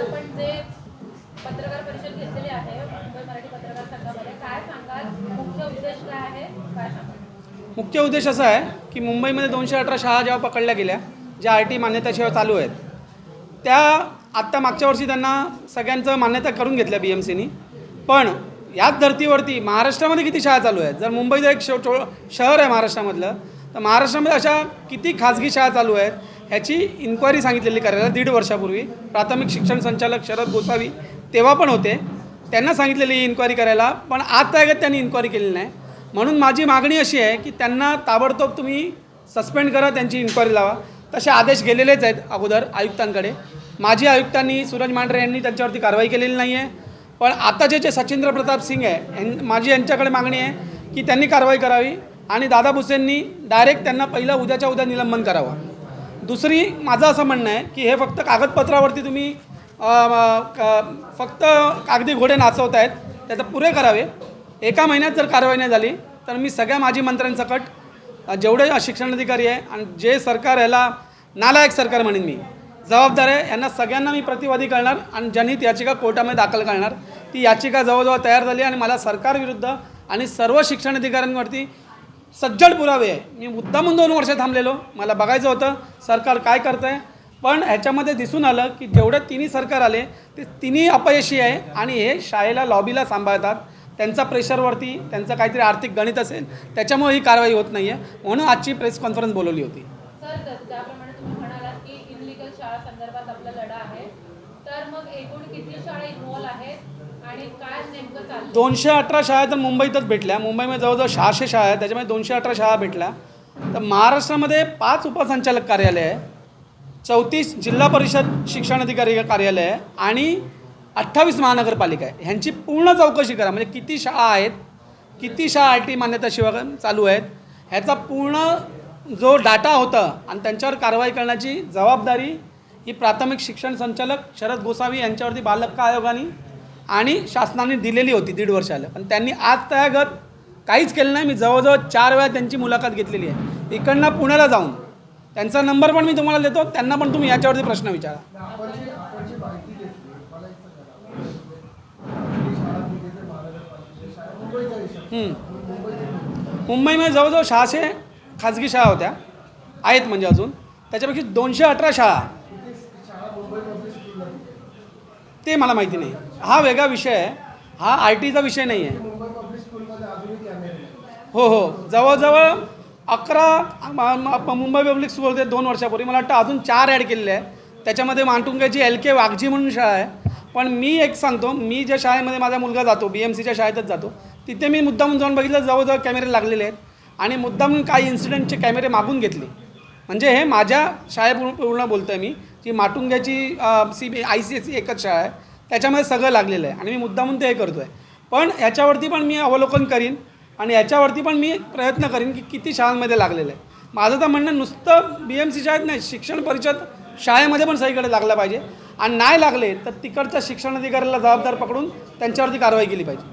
आपण जे पत्रकार परिषद घेतलेली आहे मुंबई मराठी पत्रकार संघामध्ये काय सांगाल? मुख्य उद्देश काय आहे? काय सांगाल? मुख्य उद्देश असा आहे की मुंबईमध्ये दोनशे अठरा शाळा जेव्हा पकडल्या गेल्या ज्या आय टी मान्यताशिवाय चालू आहेत त्या आत्ता मागच्या वर्षी त्यांना सगळ्यांचं मान्यता करून घेतल्या बी एम सीनी. पण याच धर्तीवरती महाराष्ट्रामध्ये किती शाळा चालू आहेत? जर मुंबईचं एक शो शहर आहे महाराष्ट्रामधलं तर महाराष्ट्रामध्ये अशा किती खाजगी शाळा चालू आहेत ह्याची इन्क्वायरी सांगितलेली करायला दीड वर्षापूर्वी. प्राथमिक शिक्षण संचालक शरद गोसावी तेव्हा पण होते. त्यांना सांगितलेली इन्क्वायरी करायला पण आज आजतागत त्यांनी इन्क्वायरी केलेली नाही. म्हणून माझी मागणी अशी आहे की त्यांना ताबडतोब तुम्ही सस्पेंड करा त्यांची इन्क्वायरी लावा. तसे आदेश गेलेलेच आहेत अगोदर आयुक्तांकडे. माजी आयुक्तांनी सूरज मांढरे यांनी त्यांच्यावरती कारवाई केलेली नाही आहे पण आताचे जे सचिंद्र प्रताप सिंग आहे यां- माझी यांच्याकडे मागणी आहे की त्यांनी कारवाई करावी. आणि दादा भुसेंनी डायरेक्ट त्यांना पहिला उद्याच्या उद्या निलंबन करावं. दुसरी माझं असं म्हणणं आहे की हे फक्त कागदपत्रावरती तुम्ही क- फक्त कागदी घोडे नाचवत आहेत त्याचं पुरे करावे. एका महिन्यात जर कारवाई नाही झाली तर मी सगळ्या माजी मंत्र्यांसकट जेवढे शिक्षण अधिकारी आहे आणि जे सरकार ह्याला नालायक सरकार म्हणेन मी जबाबदार आहे यांना सगळ्यांना मी प्रतिवादी करणार आणि जनहित याचिका कोर्टामध्ये दाखल करणार ती याचिका जवळजवळ तयार झाली आणि मला सरकारविरुद्ध आणि सर्व शिक्षण अधिकाऱ्यांवरती सज्जड पुरावे. आहे मी मुद्दामून दोन वर्ष थांबलेलो. मला बघायचं होतं सरकार काय करतं आहे पण ह्याच्यामध्ये दिसून आलं की जेवढे तिन्ही सरकार आले ते तिन्ही अपयशी आहे आणि हे शाळेला लॉबीला सांभाळतात. त्यांचा प्रेशरवरती त्यांचं काहीतरी आर्थिक गणित असेल त्याच्यामुळे ही कारवाई होत नाही आहे म्हणून आजची प्रेस कॉन्फरन्स बोलवली होती. तर मग एकूण किती शाळा इन्व्हॉल्व आहेत? दोनशे अठरा शाळा तर मुंबईतच भेटल्या. मुंबईमध्ये जवळजवळ सहाशे शाळा आहेत. त्याच्यामध्ये दोनशे अठरा शाळा भेटल्या. तर महाराष्ट्रामध्ये पाच उपसंचालक कार्यालय आहे. चौतीस जिल्हा परिषद शिक्षण अधिकारी कार्यालय आहे. आणि अठ्ठावीस महानगरपालिका आहे. ह्यांची पूर्ण चौकशी करा. म्हणजे किती शाळा आहेत किती शाळा आय टी मान्यताशिवाय चालू आहेत ह्याचा पूर्ण जो डाटा होता आणि त्यांच्यावर कारवाई करण्याची जबाबदारी ही प्राथमिक शिक्षण संचालक शरद गोसावी यांच्यावरती बालहक्क आयोगाने आणि शासनाने दिलेली होती दीड वर्षाला. पण त्यांनी आज तयागत काहीच केलं नाही. मी जवळजवळ चार वेळा त्यांची मुलाखत घेतलेली आहे. इकडनं पुण्याला जाऊन त्यांचा नंबर पण मी तुम्हाला देतो. त्यांना पण तुम्ही याच्यावरती प्रश्न विचारा. मुंबईमध्ये जवळजवळ सहाशे खाजगी शाळा होत्या. आहेत म्हणजे अजून. त्याच्यापैकी दोनशे अठरा शाळा मुंबई पब्लिक स्कूलला ते मला माहिती नाही. हा वेगळा विषय आहे. हा आय टीचा विषय नाही आहे. हो हो. जवळजवळ अकरा म- मुंबई पब्लिक स्कूल होते दोन वर्षापूर्वी. मला वाटतं अजून चार ॲड केलेले आहे त्याच्यामध्ये मांटुंग्याची एल के वाघजी म्हणून शाळा आहे. पण मी एक सांगतो मी ज्या शाळेमध्ये माझा मुलगा जातो बी एम सीच्या शाळेतच जातो तिथे मी मुद्दामून जाऊन बघितलं जवळजवळ कॅमेरे लागलेले आहेत. आणि मुद्दामून काही इन्सिडेंटचे कॅमेरे मागून घेतले. म्हणजे हे माझ्या शाळेपूर्ण पूर्ण बोलतो आहे मी. जी माटुंग्याची C B I C S C एकच शाळा आहे त्याच्यामध्ये सगळं लागलेलं आहे. आणि मी मुद्दामून ते हे करतो आहे पण ह्याच्यावरती पण मी अवलोकन करीन आणि याच्यावरती पण मी प्रयत्न करीन की किती शाळांमध्ये लागलेलं आहे. माझं तर म्हणणं नुसतं बी एम सी शाळेत नाही शिक्षण परिषद शाळेमध्ये पण सगळीकडे लागलं पाहिजे. आणि नाही लागले तर तिकडच्या शिक्षण अधिकाऱ्याला जबाबदार पकडून त्यांच्यावरती कारवाई केली पाहिजे.